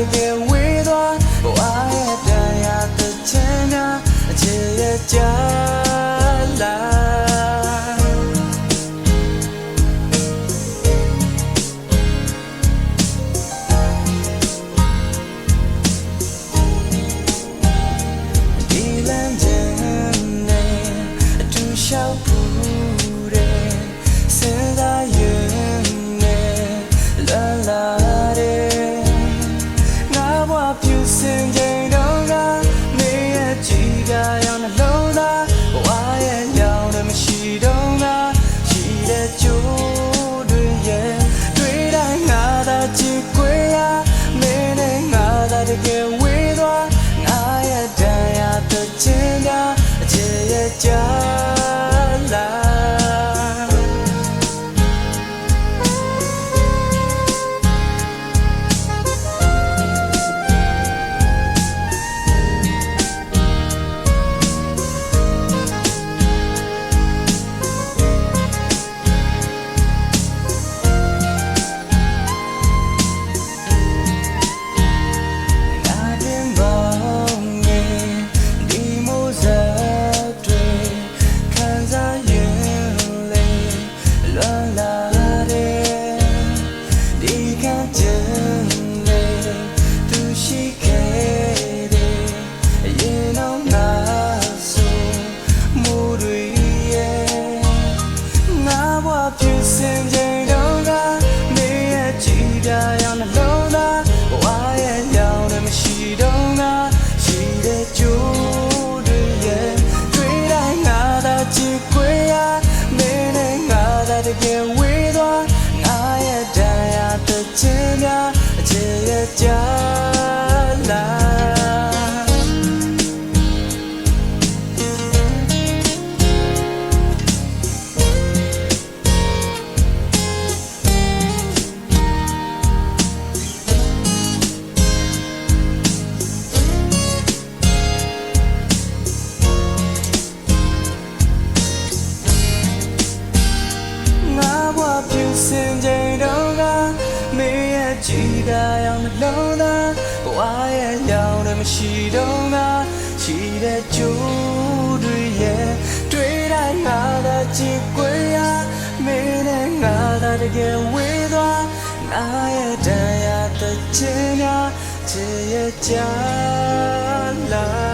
တကယ်ဝေးသွားဘဝရဲ့တရားတစ်ချက်များအချစ်ရဲ့ကြလာဒီလမ်းကျဉ်နဲ့အတူရှောက် just ဝေးသွားငါရဲ့တရားတစ်ချင်းများအခြေရကြ ကြည်သာရောင်နှလုံးသားဘဝရဲ့ရောင်တွေမရှိတော့ငါရှိတဲ့ကြိုးတွေရဲ့တွေ့တိုင်းငါသာကြည်ကွယ်ရမင်းနဲ့ငါသာတကယ်ဝေးသွားငါရဲ့တရားတစ်ချင်းများချစ်ရဲ့ကြား